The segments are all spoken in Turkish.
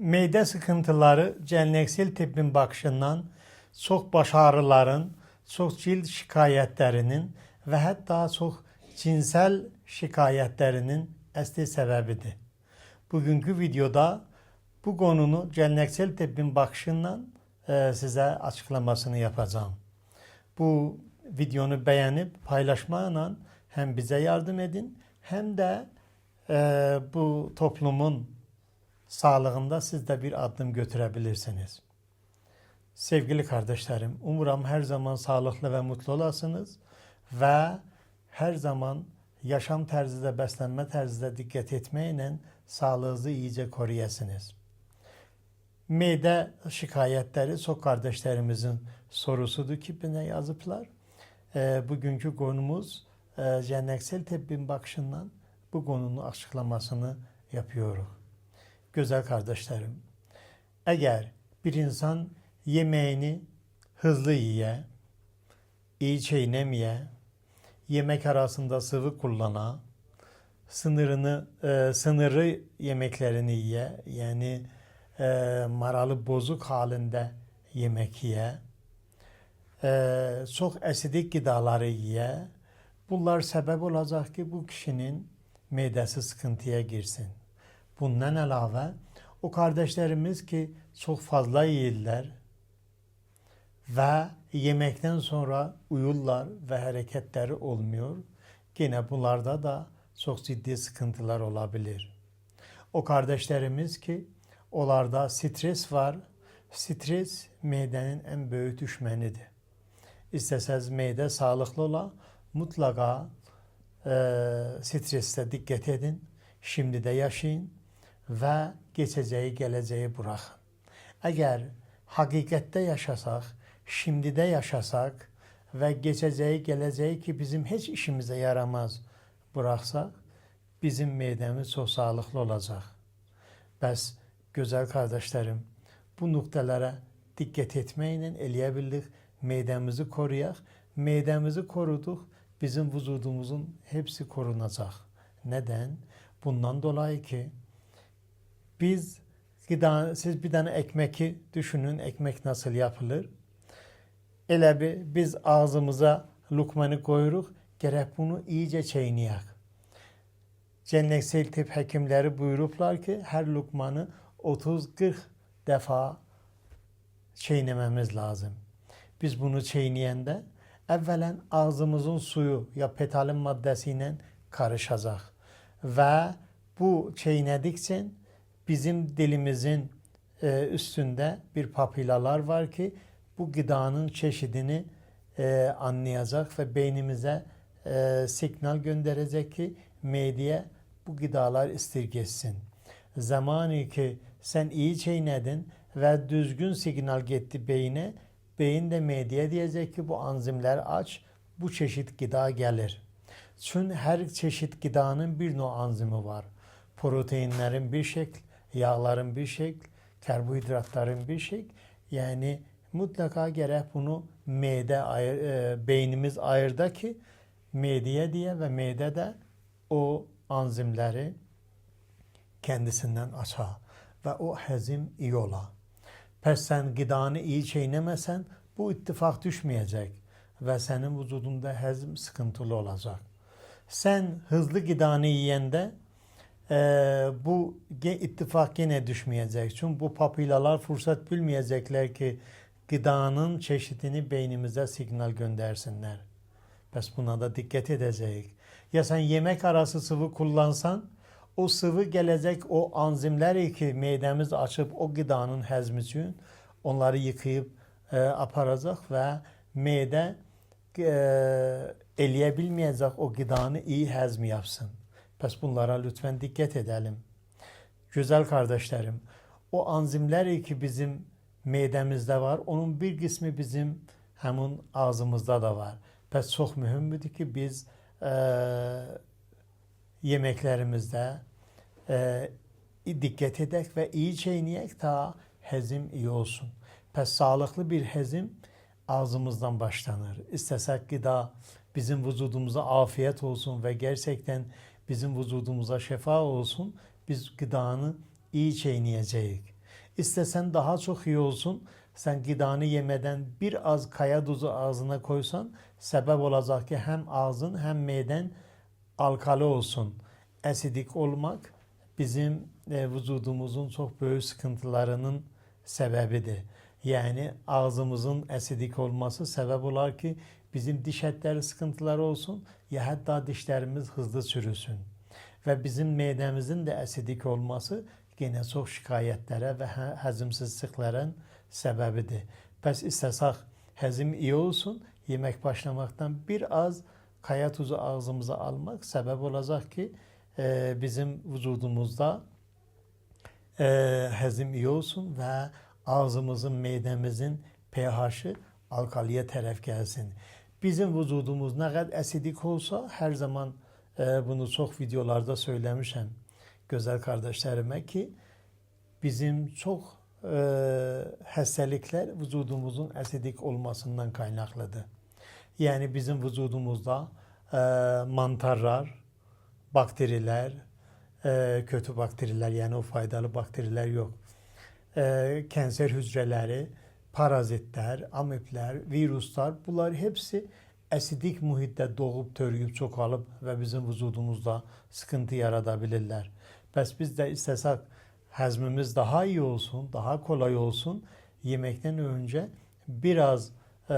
Meyde sıkıntıları cəlnəksil tibbin baxışından çox baş ağrıların, çox cild şikayətlərinin və hətta çox cinsel şikayətlərinin əsli səbəbidir. Bugünkü videoda bu konunu cəlnəksil tibbin baxışından e, sizə açıklamasını yapacağım. Bu videonu beğenip paylaşmayla hem bize yardım edin hem de e, bu toplumun sağlığında siz de bir adım götürebilirsiniz. Sevgili kardeşlerim, umuram her zaman sağlıklı ve mutlu olasınız ve her zaman yaşam tərzində, bəslənmə tərzində diqqət etməklə sağlığınızı iyice koruyasınız. Meyde şikayetleri çok kardeşlerimizin sorusudur ki bana yazıplar. E, bugünkü konumuz e, cənneksel tebbin bakışından bu konunun açıklamasını yapıyoruz. Güzel kardeşlerim, eğer bir insan yemeğini hızlı yiye, iyi çiğnemeye, yemek arasında sıvı kullana, sınırını e, sınırı yemeklerini yiye, yani e, maralı bozuk halinde yemek yiye, e, çok asidik gıdaları yiye, bunlar sebep olacak ki bu kişinin midesi sıkıntıya girsin. Bundan elave o kardeşlerimiz ki çok fazla yiyirler ve yemekten sonra uyurlar ve hareketleri olmuyor. Yine bunlarda da çok ciddi sıkıntılar olabilir. O kardeşlerimiz ki onlarda stres var. Stres midenin en büyük düşmenidir. İsteseniz mide sağlıklı ola mutlaka e, streste dikkat edin. Şimdi de yaşayın ve geçeceği geleceği bırakın. Eğer hakikette yaşasak, şimdi de yaşasak ve geçeceği geleceği ki bizim hiç işimize yaramaz bıraksak bizim midemiz çok sağlıklı olacak. Bəs güzel kardeşlerim bu noktalara dikkat etmeyle eleyebildik. Midemizi koruyak. Midemizi koruduk. Bizim vücudumuzun hepsi korunacak. Neden? Bundan dolayı ki biz gıda, siz bir tane ekmeki düşünün. Ekmek nasıl yapılır? Elə bir biz ağzımıza lukmanı koyuruk. Gerek bunu iyice çiğneyek. Cenneksel tıp hekimleri buyuruplar ki her lukmanı 30-40 defa çiğnememiz lazım. Biz bunu çiğneyende evvelen ağzımızın suyu ya petalin maddesiyle karışacak. Ve bu çiğnedikçe bizim dilimizin e, üstünde bir papilalar var ki bu gıdanın çeşidini e, anlayacak ve beynimize e, signal gönderecek ki medyaya bu gıdalar istirgesin. Zamanı ki sen iyi çiğnedin ve düzgün signal gitti beyine, beyin de medyaya diyecek ki bu anzimler aç, bu çeşit gıda gelir. Çünkü her çeşit gıdanın bir no anzimi var. Proteinlerin bir şekil, yağların bir şekil, karbohidratların bir şekil. Yani mutlaka gerek bunu mide ayır, e, beynimiz ayırda ki mediye diye ve mide de o anzimleri kendisinden açar ve o hezim iyi ola. Pes sen gıdanı iyi çiğnemesen bu ittifak düşmeyecek ve senin vücudunda hezim sıkıntılı olacak. Sen hızlı gıdanı yiyende e, bu ittifak yine düşmeyecek. Çünkü bu papilalar fırsat bilmeyecekler ki gıdanın çeşidini beynimize signal göndersinler. Pes buna da dikkat edeceğiz. Ya sen yemek arası sıvı kullansan o sıvı gelecek o anzimler ki midemiz açıp o gıdanın hezmi için onları yıkayıp e, aparacak ve mide e, eleyebilmeyecek o gıdanı iyi hezmi yapsın. Pes bunlara lütfen dikkat edelim. Güzel kardeşlerim, o anzimler ki bizim midemizde var, onun bir kısmı bizim hemen ağzımızda da var. Pes çok mühimdir ki biz e, yemeklerimizde e, dikkat edek ve iyi çiğneyek ta hezim iyi olsun. Pes sağlıklı bir hezim ağzımızdan başlanır. İstesek gıda bizim vücudumuza afiyet olsun ve gerçekten bizim vücudumuza şifa olsun. Biz gıdanı iyi çiğneyeceğiz. İstesen daha çok iyi olsun. Sen gıdanı yemeden bir az kaya tuzu ağzına koysan sebep olacak ki hem ağzın hem miden alkali olsun. Asidik olmak bizim e, vücudumuzun çok büyük sıkıntılarının sebebidir. Yani ağzımızın asidik olması sebep olar ki bizim diş etleri sıkıntıları olsun ya hatta dişlerimiz hızlı çürüsün. Ve bizim midemizin de asidik olması yine çok şikayetlere ve hazımsızlıkların sebebidir. Pes istesek hazım iyi olsun, yemek başlamaktan biraz kaya tuzu ağzımıza almak sebep olacak ki e, bizim vücudumuzda e, hazım iyi olsun ve ağzımızın, midemizin pH'i alkaliye taraf gelsin. Bizim vücudumuz ne kadar asidik olsa her zaman e, bunu çok videolarda söylemişim güzel kardeşlerime ki bizim çok e, hastalıklar vücudumuzun asidik olmasından kaynaklıdır. Yani bizim vücudumuzda e, mantarlar, bakteriler, e, kötü bakteriler yani o faydalı bakteriler yok. E, kanser hücreleri, parazitler, amipler, virüsler bunlar hepsi asidik muhitte doğup törüyüp çoğalıp ve bizim vücudumuzda sıkıntı yaratabilirler. Bes biz de istesek hazmimiz daha iyi olsun, daha kolay olsun. Yemekten önce biraz e,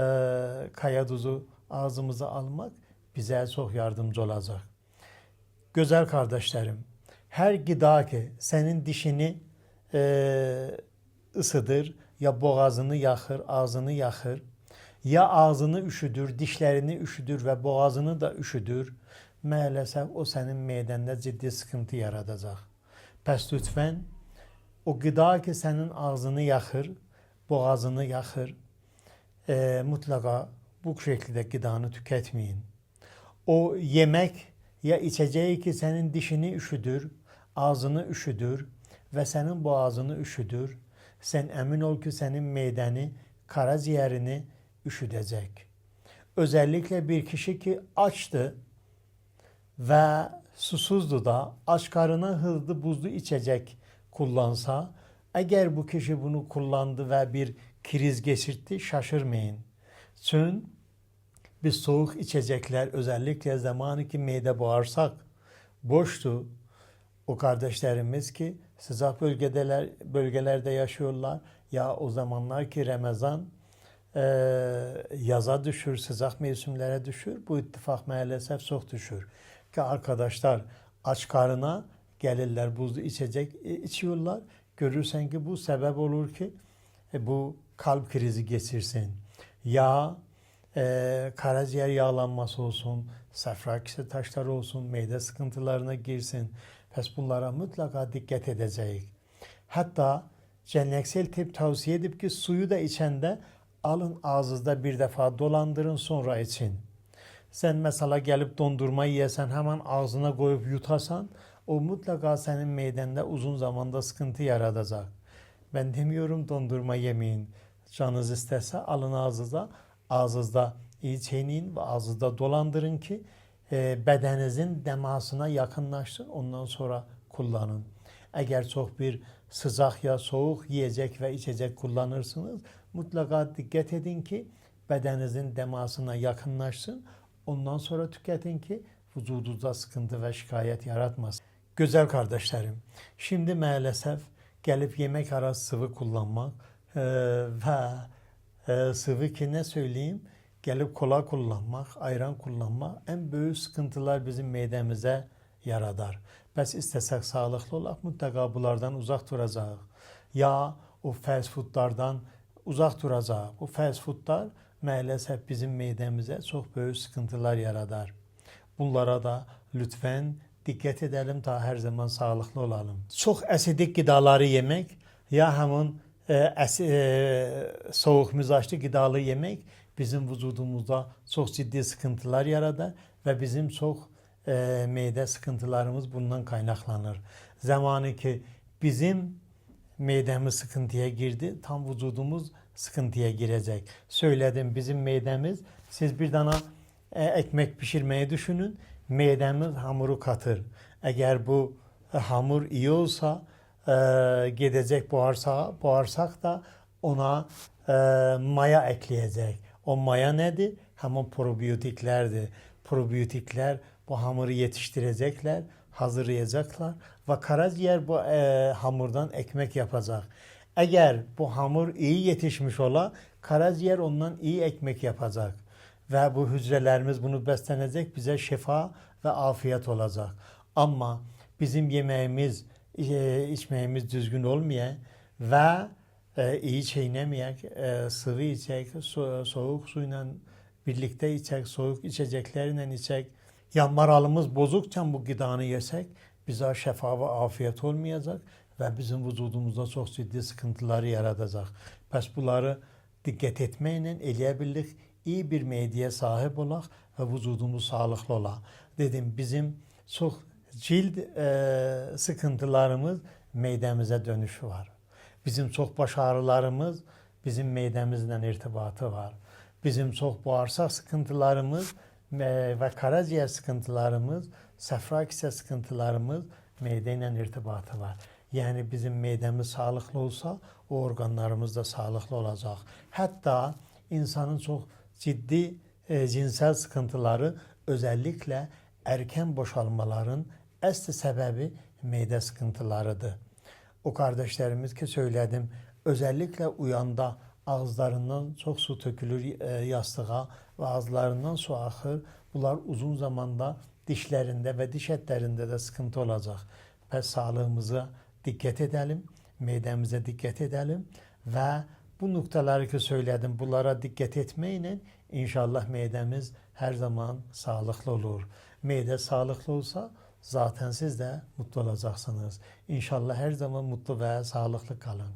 kaya tuzu ağzımıza almak bize çok yardımcı olacak. Güzel kardeşlerim, her gıda ki senin dişini e, ısıdır, ya boğazını yakır, ağzını yakır, ya ağzını üşüdür, dişlerini üşüdür ve boğazını da üşüdür. Maalesef o senin midende ciddi sıkıntı yaratacak. Pes lütfen o gıda ki senin ağzını yakır, boğazını yakır, e, mutlaka bu şekilde gıdanı tüketmeyin. O yemek ya içeceği ki senin dişini üşüdür, ağzını üşüdür ve senin boğazını üşüdür. Sen emin ol ki senin mideni, karaciğerini üşüdecek. Özellikle bir kişi ki açtı ve susuzdu da aç karına hızlı buzlu içecek kullansa, eğer bu kişi bunu kullandı ve bir kriz geçirtti şaşırmayın. Çünkü biz soğuk içecekler özellikle zamanı ki mide bağırsak boştu. O kardeşlerimiz ki sıcak bölgedeler, bölgelerde yaşıyorlar. Ya o zamanlar ki Ramazan e, yaza düşür, sıcak mevsimlere düşür. Bu ittifak maalesef çok düşür. Ki arkadaşlar aç karına gelirler buzlu içecek e, içiyorlar. Görürsen ki bu sebep olur ki e, bu kalp krizi geçirsin. Ya e, karaciğer yağlanması olsun, safra kisi taşları olsun, mide sıkıntılarına girsin. Pes bunlara mutlaka dikkat edeceğiz. Hatta cenneksel tip tavsiye edip ki suyu da içende alın ağzınızda bir defa dolandırın sonra için. Sen mesela gelip dondurma yesen hemen ağzına koyup yutasan o mutlaka senin midende uzun zamanda sıkıntı yaratacak. Ben demiyorum dondurma yemeyin. Canınız isterse alın ağzınıza, ağzınızda iyi çiğneyin ve ağzınızda dolandırın ki e, bedeninizin demasına yakınlaşsın. Ondan sonra kullanın. Eğer çok bir sıcak ya soğuk yiyecek ve içecek kullanırsınız mutlaka dikkat edin ki bedeninizin demasına yakınlaşsın. Ondan sonra tüketin ki vücudunuzda sıkıntı ve şikayet yaratmasın. Güzel kardeşlerim, şimdi maalesef gelip yemek arası sıvı kullanmak e, ve e, sıvı ki ne söyleyeyim gelip kola kullanmak, ayran kullanmak en büyük sıkıntılar bizim midemize yaradar. Biz istesek sağlıklı olak mutlaka bunlardan uzak duracağız. Ya o fast foodlardan uzak duracağız. Bu fast foodlar maalesef bizim midemize çok büyük sıkıntılar yaradar. Bunlara da lütfen dikkat edelim ta her zaman sağlıklı olalım. Çok asidik gıdaları yemek ya hemen e, e, soğuk mizaçlı gıdalı yemek bizim vücudumuzda çok ciddi sıkıntılar yaratır ve bizim çok e, mide sıkıntılarımız bundan kaynaklanır. Zamanı ki bizim midemiz sıkıntıya girdi, tam vücudumuz sıkıntıya girecek. Söyledim bizim midemiz, siz bir tane e, ekmek pişirmeyi düşünün, midemiz hamuru katır. Eğer bu e, hamur iyi olsa, e, gidecek bağırsak, bağırsak da ona e, maya ekleyecek. O maya nedir? Hemen probiyotiklerdir. Probiyotikler bu hamuru yetiştirecekler, hazırlayacaklar ve karaciğer bu e, hamurdan ekmek yapacak. Eğer bu hamur iyi yetişmiş ola, karaciğer ondan iyi ekmek yapacak. Ve bu hücrelerimiz bunu beslenecek, bize şifa ve afiyet olacak. Ama bizim yemeğimiz, e, içmeğimiz düzgün olmayan ve e, iyi çiğnemeyek, e, sıvı içecek, so- soğuk suyla birlikte içecek, soğuk içeceklerle içecek. Ya moralimiz bozukça bu gıdanı yesek bize şifa ve afiyet olmayacak ve bizim vücudumuzda çok ciddi sıkıntıları yaratacak. Pes bunları dikkat etmeyle eleyebildik. iyi bir medyaya sahip olaq ve vücudumuz sağlıklı ola. Dedim bizim çok cilt e, sıkıntılarımız meydemize dönüşü var. Bizim çok baş ağrılarımız bizim meydemizle irtibatı var. Bizim çok bağırsak sıkıntılarımız e, ve karaciğer sıkıntılarımız, safra kise sıkıntılarımız medeyle irtibatı var. Yani bizim midemiz sağlıklı olsa o organlarımız da sağlıklı olacak. Hatta insanın çok ciddi e, cinsel sıkıntıları özellikle erken boşalmaların asli sebebi mide sıkıntılarıdır. O kardeşlerimiz ki söyledim özellikle uyanda ağızlarından çok su tökülür e, yastığa ve ağızlarından su akır. Bunlar uzun zamanda dişlerinde ve diş etlerinde de sıkıntı olacak. Ve sağlığımıza dikkat edelim, midemize dikkat edelim ve bu noktaları ki söyledim bunlara dikkat etmeyle inşallah midemiz her zaman sağlıklı olur. Mide sağlıklı olsa zaten siz de mutlu olacaksınız. İnşallah her zaman mutlu ve sağlıklı kalın.